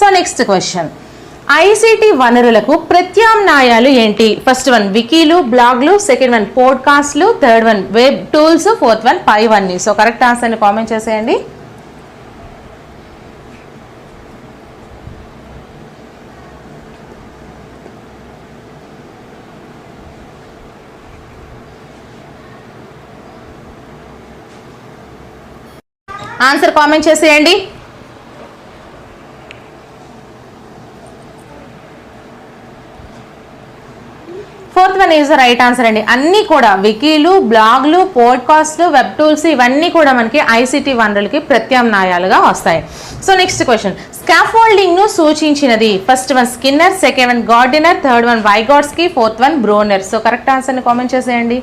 So next question ICT వనరులకు ప్రత్యామ్నాయాలు ఏంటి? ఫస్ట్ వన్ వికీలు బ్లాగ్లు second one పోడ్కాస్ట్లు third one web tools fourth one five అన్ని సో కరెక్ట్ ఆన్సర్ని కామెంట్ చేసేయండి. ఆన్సర్ కామెంట్ చేసేయండి. Fourth one is right answer అండి. అన్నీ కూడా వికీలు బ్లాగ్లు పోడ్కాస్ట్లు వెబ్ టూల్స్ ఇవన్నీ కూడా మనకి ఐసీటీ వనరులకి ప్రత్యామ్నాయాలుగా వస్తాయి. So next question. స్కాఫోల్డింగ్ను సూచించినది first one Skinner second one Gardner third one Vygotsky fourth one Bruner. So correct ఆన్సర్ని కామెంట్ చేసేయండి.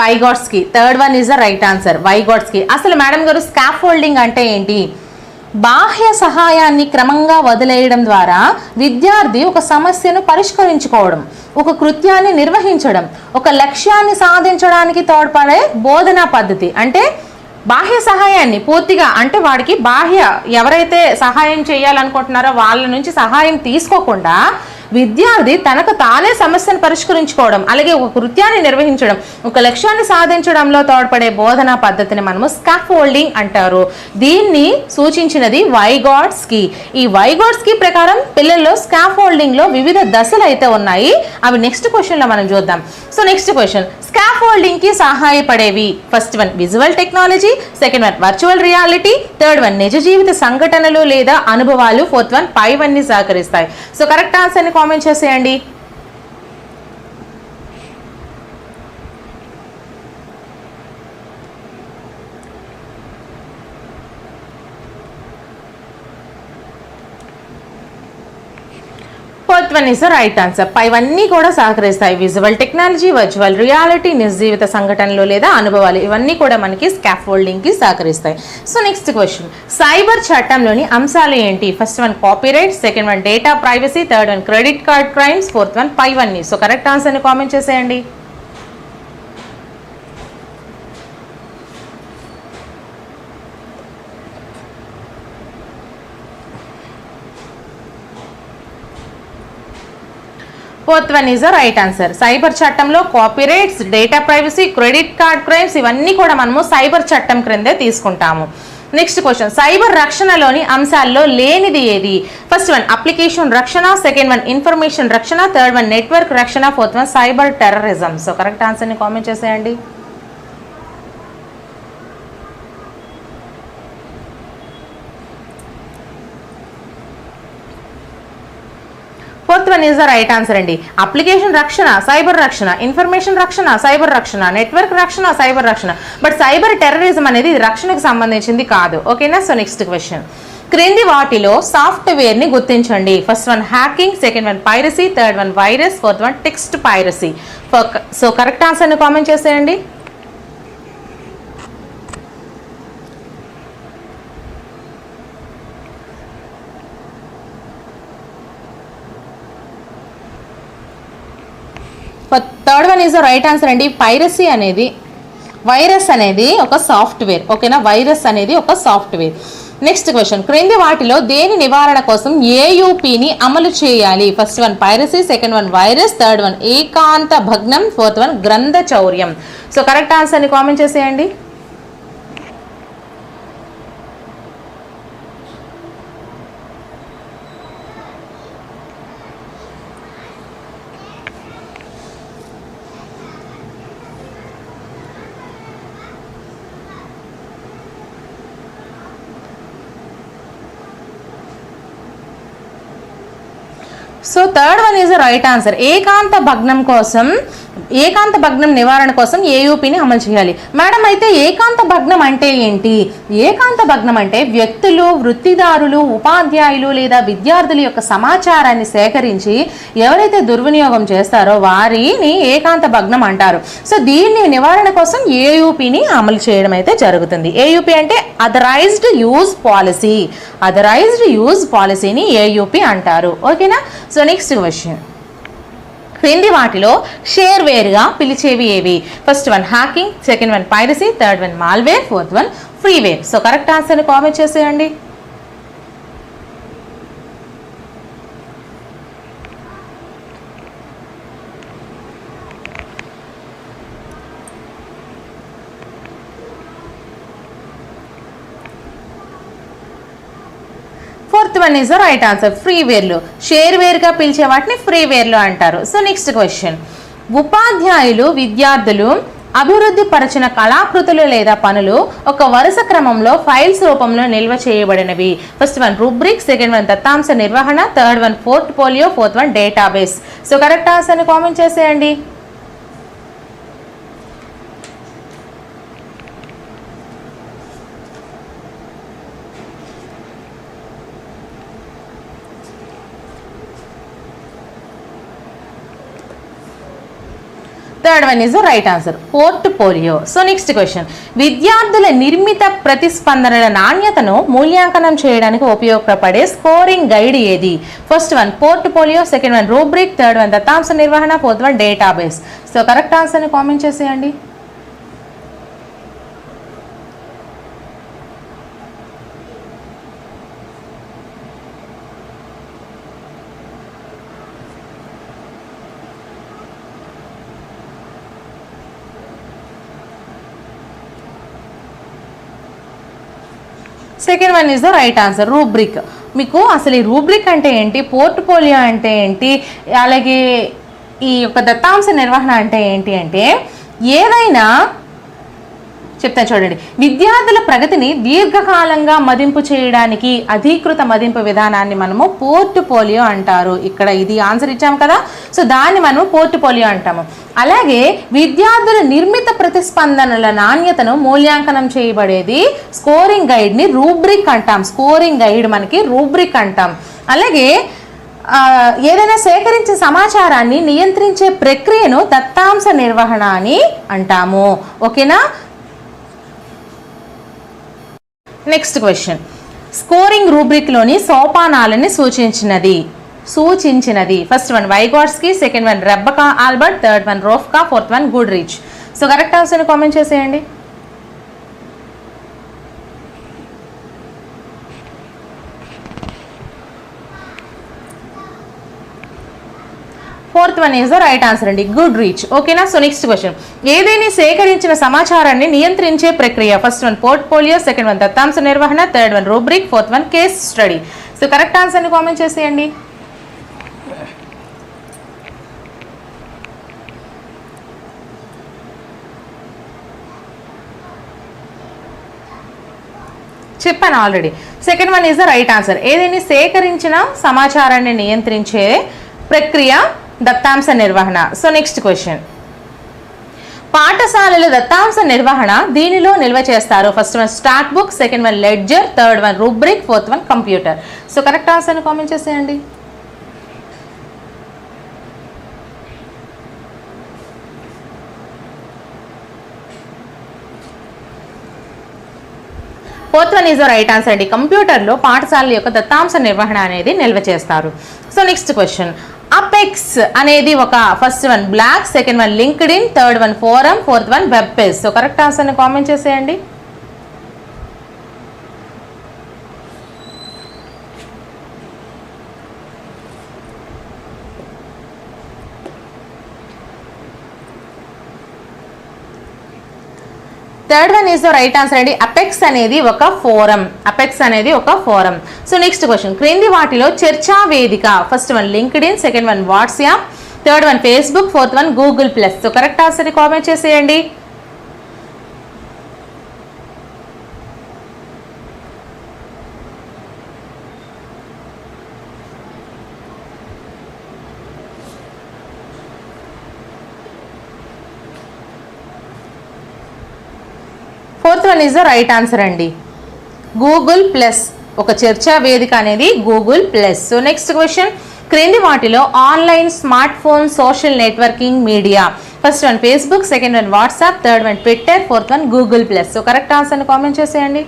Vygotsky third one is the right answer Vygotsky అసలు మేడం గారు స్కాఫ్ హోల్డింగ్ అంటే ఏంటి? బాహ్య సహాయాన్ని క్రమంగా వదిలేయడం ద్వారా విద్యార్థి ఒక సమస్యను పరిష్కరించుకోవడం ఒక కృత్యాన్ని నిర్వహించడం ఒక లక్ష్యాన్ని సాధించడానికి తోడ్పడే బోధనా పద్ధతి. అంటే బాహ్య సహాయాన్ని పూర్తిగా అంటే వాడికి బాహ్య ఎవరైతే సహాయం చేయాలనుకుంటున్నారో వాళ్ళ నుంచి సహాయం తీసుకోకుండా విద్యార్థి తనకు తానే సమస్యను పరిష్కరించుకోవడం అలాగే ఒక కృత్యాన్ని నిర్వహించడం ఒక లక్ష్యాన్ని సాధించడంలో తోడ్పడే బోధనా పద్ధతిని మనము స్కాఫ్ హోల్డింగ్ అంటారు. దీన్ని సూచించినది వైగాడ్స్కి ఈ వైగాడ్స్కి ప్రకారం పిల్లల్లో స్కాఫ్ హోల్డింగ్లో వివిధ దశలు అయితే ఉన్నాయి. అవి నెక్స్ట్ క్వశ్చన్లో మనం చూద్దాం. సో నెక్స్ట్ క్వశ్చన్ స్కాఫ్ హోల్డింగ్కి సహాయపడేవి. First one visual technology second one virtual reality third one నిజ జీవిత సంఘటనలు లేదా అనుభవాలు. ఫోర్త్ వన్ పై వన్ని సహకరిస్తాయి. సో కరెక్ట్ ఆన్సర్ని కామెంట్ చేసేయండి. Fourth one is right answer పైవన్నీ కూడా సహకరిస్తాయి విజువల్ టెక్నాలజీ వర్చువల్ రియాలిటీ నిజ జీవిత సంఘటనలు లేదా అనుభవాలు. ఇవన్నీ కూడా మనకి స్కాఫోల్డింగ్కి సహకరిస్తాయి. సో నెక్స్ట్ క్వశ్చన్ సైబర్ చట్టంలోని అంశాలు ఏంటి? First one copyright second one data privacy third one credit card crimes fourth one five వన్ సో కరెక్ట్ ఆన్సర్ని కామెంట్ చేసేయండి. Fourth one is right answer cyber చట్టంలో copyrights data privacy credit card crimes ఇవన్నీ కూడా మనము సైబర్ చట్టం క్రిందే తీసుకుంటాము. Next question cyber రక్షణలోని అంశాల్లో లేనిది ఏది? ఫస్ట్ వన్ అప్లికేషన్ రక్షణ. సెకండ్ వన్ ఇన్ఫర్మేషన్ రక్షణ. థర్డ్ వన్ నెట్వర్క్ రక్షణ. Fourth one cyber terrorism so correct ఆన్సర్ని కామెంట్ చేసేయండి fourth one is the right answer అండి. అప్లికేషన్ రక్షణ సైబర్ రక్షణ ఇన్ఫర్మేషన్ రక్షణ సైబర్ రక్షణ నెట్వర్క్ రక్షణ సైబర్ రక్షణ. బట్ సైబర్ టెర్రరిజం అనేది రక్షణకు సంబంధించింది కాదు. ఓకేనా సో నెక్స్ట్ క్వశ్చన్ క్రింది వాటిలో సాఫ్ట్వేర్ని గుర్తించండి. First one hacking second one piracy third one virus fourth one text piracy so correct ఆన్సర్ని కామెంట్ చేసేయండి. Third one is the right answer అండి. పైరసీ అనేది వైరస్ అనేది ఒక సాఫ్ట్వేర్ ఓకేనా వైరస్ అనేది ఒక సాఫ్ట్వేర్ నెక్స్ట్ క్వశ్చన్ క్రింది వాటిలో దేని నివారణ కోసం ఏయూపీని అమలు చేయాలి? First one piracy second one virus third one ఏకాంత భగ్నం. ఫోర్త్ వన్ గ్రంథ చౌర్యం సో కరెక్ట్ ఆన్సర్ని కామెంట్ చేసేయండి. So third one is right answer ఏకాంత భగ్నం కోసం ఏకాంత భగ్నం నివారణ కోసం ఏయూపీని అమలు చేయాలి. మేడం అయితే ఏకాంత భగ్నం అంటే ఏంటి? ఏకాంత భగ్నం అంటే వ్యక్తులు వృత్తిదారులు ఉపాధ్యాయులు లేదా విద్యార్థుల యొక్క సమాచారాన్ని సేకరించి ఎవరైతే దుర్వినియోగం చేస్తారో వారిని ఏకాంత భగ్నం అంటారు. సో దీన్ని నివారణ కోసం ఏయూపీని అమలు చేయడం అయితే జరుగుతుంది. ఏయూపీ అంటే authorised use policy authorised use పాలసీని ఏయూపీ అంటారు. ఓకేనా? So next question. క్రింది వాటిలో షేర్ వేర్గా పిలిచేవి ఏవి? First one hacking second one piracy third one malware fourth one freeware so correct ఆన్సర్ని కామెంట్ చేసేయండి. Fourth one is the right answer free వేర్లు షేర్ పిలిచే వాటిని ఫ్రీవేర్లు అంటారు సో నెక్స్ట్ క్వశ్చన్ ఉపాధ్యాయులు విద్యార్థులు అభివృద్ధి పరిచిన కళాకృతులు లేదా పనులు ఒక వరుస క్రమంలో ఫైల్స్ రూపంలో నిల్వ చేయబడినవి first one rubric second one దత్తాంశ నిర్వహణ third one portfolio fourth one database so correct ఆన్సర్ని కామెంట్ చేసేయండి third one is the right answer portfolio so next question విద్యార్థుల నిర్మిత ప్రతిస్పందనల నాణ్యతను మూల్యాంకనం చేయడానికి ఉపయోగపడే స్కోరింగ్ గైడ్ ఏది? First one portfolio second one rubric third one దత్తాంశ నిర్వహణ. Fourth one database so correct ఆన్సర్ని కామెంట్ చేసేయండి. Second one is the right answer rubric మీకు అసలు ఈ రూబ్రిక్ అంటే ఏంటి? పోర్ట్ఫోలియో అంటే ఏంటి? అలాగే ఈ యొక్క దత్తాంశ నిర్వహణ అంటే ఏంటి అంటే ఏదైనా చెప్తా చూడండి. విద్యార్థుల ప్రగతిని దీర్ఘకాలంగా మదింపు చేయడానికి అధీకృత మదింపు విధానాన్ని మనము పోర్ట్ పోలియో అంటారు. ఇక్కడ ఇది ఆన్సర్ ఇచ్చాము కదా. సో దాన్ని మనము పోర్ట్ఫోలియో అంటాము. అలాగే విద్యార్థుల నిర్మిత ప్రతిస్పందనల నాణ్యతను మూల్యాంకనం చేయబడేది స్కోరింగ్ గైడ్ని రూబ్రిక్ అంటాం. స్కోరింగ్ గైడ్ మనకి రూబ్రిక్ అంటాం. అలాగే ఏదైనా సేకరించే సమాచారాన్ని నియంత్రించే ప్రక్రియను దత్తాంశ నిర్వహణ అని అంటాము. ఓకేనా? నెక్స్ట్ క్వశ్చన్ స్కోరింగ్ రూబ్రిక్లోని సోపానాలని సూచించినది. సూచించినది. First one Vygotsky second one Rebecca Albert third one రోఫ్కా fourth one good reach so correct ఆన్సర్ని కామెంట్ చేసేయండి. Fourth one is the right answer అండి. Good reach. ఓకేనా? So next question. ఏదైనా సేకరించిన సమాచారాన్ని నియంత్రించే ప్రక్రియ? First one portfolio second one దత్తాంశ నిర్వహణ third one rubric fourth one case study. So correct ఆన్సర్ని కామెంట్ చేసేయండి. చెప్పాను already. Second one is the right answer. ఏదైనా సేకరించిన సమాచారాన్ని నియంత్రించే ప్రక్రియ? దత్తాంశ నిర్వహణ. సో నెక్స్ట్ క్వశ్చన్ పాఠశాలల దత్తాంశ నిర్వహణ దీనిలో నిల్వ చేస్తారు. First one stock book second one ledger third one rubric fourth one computer so correct ఆన్సర్ని కామెంట్ చేసేయండి. Fourth one is right answer అండి. కంప్యూటర్లో పాఠశాలల యొక్క దత్తాంశ నిర్వహణ అనేది నిల్వ చేస్తారు. సో నెక్స్ట్ క్వశ్చన్ అపెక్స్ అనేది ఒక first one blog second one LinkedIn third one forum fourth one web page so correct ఆన్సర్ని కామెంట్ చేసేయండి. Third one is the right answer అండి. అపెక్స్ అనేది ఒక ఫోరం అపెక్స్ అనేది ఒక ఫోరం సో నెక్స్ట్ క్వశ్చన్ క్రింది వాటిలో చర్చా వేదిక. First one LinkedIn second one WhatsApp third one Facebook fourth one Google plus so correct ఆన్సర్ని కామెంట్ చేసేయండి fourth one is the right answer అండి. గూగుల్ ప్లస్ ఒక చర్చా వేదిక అనేది Google plus so next question క్రింది వాటిలో online smartphone social networking media first one Facebook second one WhatsApp third one Twitter fourth one Google plus so correct ఆన్సర్ని comment చేసేయండి.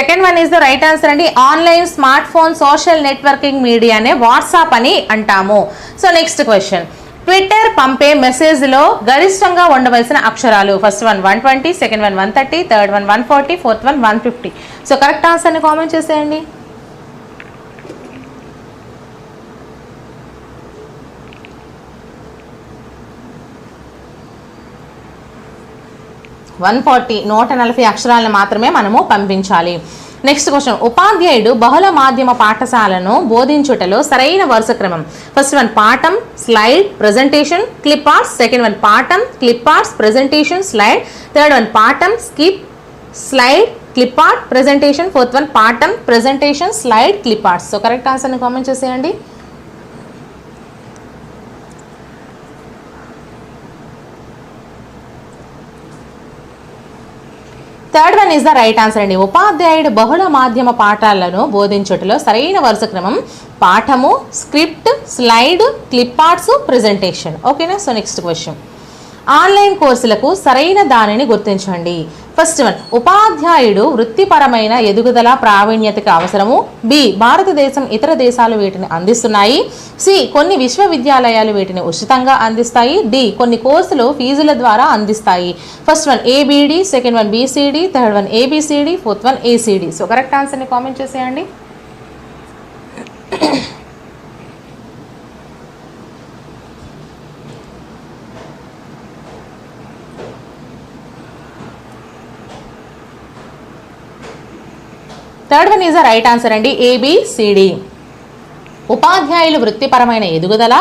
Second one is the right answer అండి. Online smart phone social networking మీడియానే WhatsApp అని అంటాము. So next question. Twitter పంపే మెసేజ్లో గరిష్టంగా ఉండవలసిన అక్షరాలు. First one one twenty second one one thirty third one one forty fourth one one fifty. So correct ఆన్సర్ని కామెంట్ చేసేయండి. వన్ ఫార్టీ నూట నలభై అక్షరాలను మాత్రమే మనము పంపించాలి. నెక్స్ట్ క్వశ్చన్ ఉపాధ్యాయుడు బహుళ మాధ్యమ పాఠశాలను బోధించుటలో సరైన వరుస క్రమం. ఫస్ట్ వన్ పాఠం slide presentation clip arts second one పాఠం clip arts presentation slide third one పాఠం skip slide clip art presentation fourth one పాఠం presentation slide clip arts so correct ఆన్సర్ని కామెంట్ చేసేయండి. Third one is the right answer అండి. ఉపాధ్యాయుడు బహుళ మాధ్యమ పాఠాలను బోధించుటలో సరైన వరుస క్రమం పాఠము script slide clip arts presentation. ఓకేనా సో నెక్స్ట్ క్వశ్చన్ ఆన్లైన్ కోర్సులకు సరైన దానిని గుర్తించండి. ఫస్ట్ వన్ ఉపాధ్యాయుడు వృత్తిపరమైన ఎదుగుదల ప్రావీణ్యతకి అవసరము. బి భారతదేశం ఇతర దేశాలు వీటిని అందిస్తున్నాయి. సి కొన్ని విశ్వవిద్యాలయాలు వీటిని ఉచితంగా అందిస్తాయి. డి కొన్ని కోర్సులు ఫీజుల ద్వారా అందిస్తాయి. First one ABD second one BCD third one ABCD fourth one ACD so correct ఆన్సర్ని కామెంట్ చేసేయండి. Third one is the right answer అండి. ఏబిసిడి ఉపాధ్యాయులు వృత్తిపరమైన ఎదుగుదల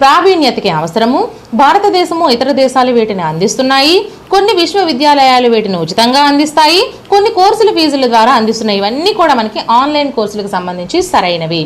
ప్రావీణ్యతకి అవసరము భారతదేశము ఇతర దేశాలు వీటిని అందిస్తున్నాయి కొన్ని విశ్వవిద్యాలయాలు వీటిని ఉచితంగా అందిస్తాయి కొన్ని కోర్సుల ఫీజుల ద్వారా అందిస్తున్నాయి. ఇవన్నీ కూడా మనకి ఆన్లైన్ కోర్సులకు సంబంధించి సరైనవి.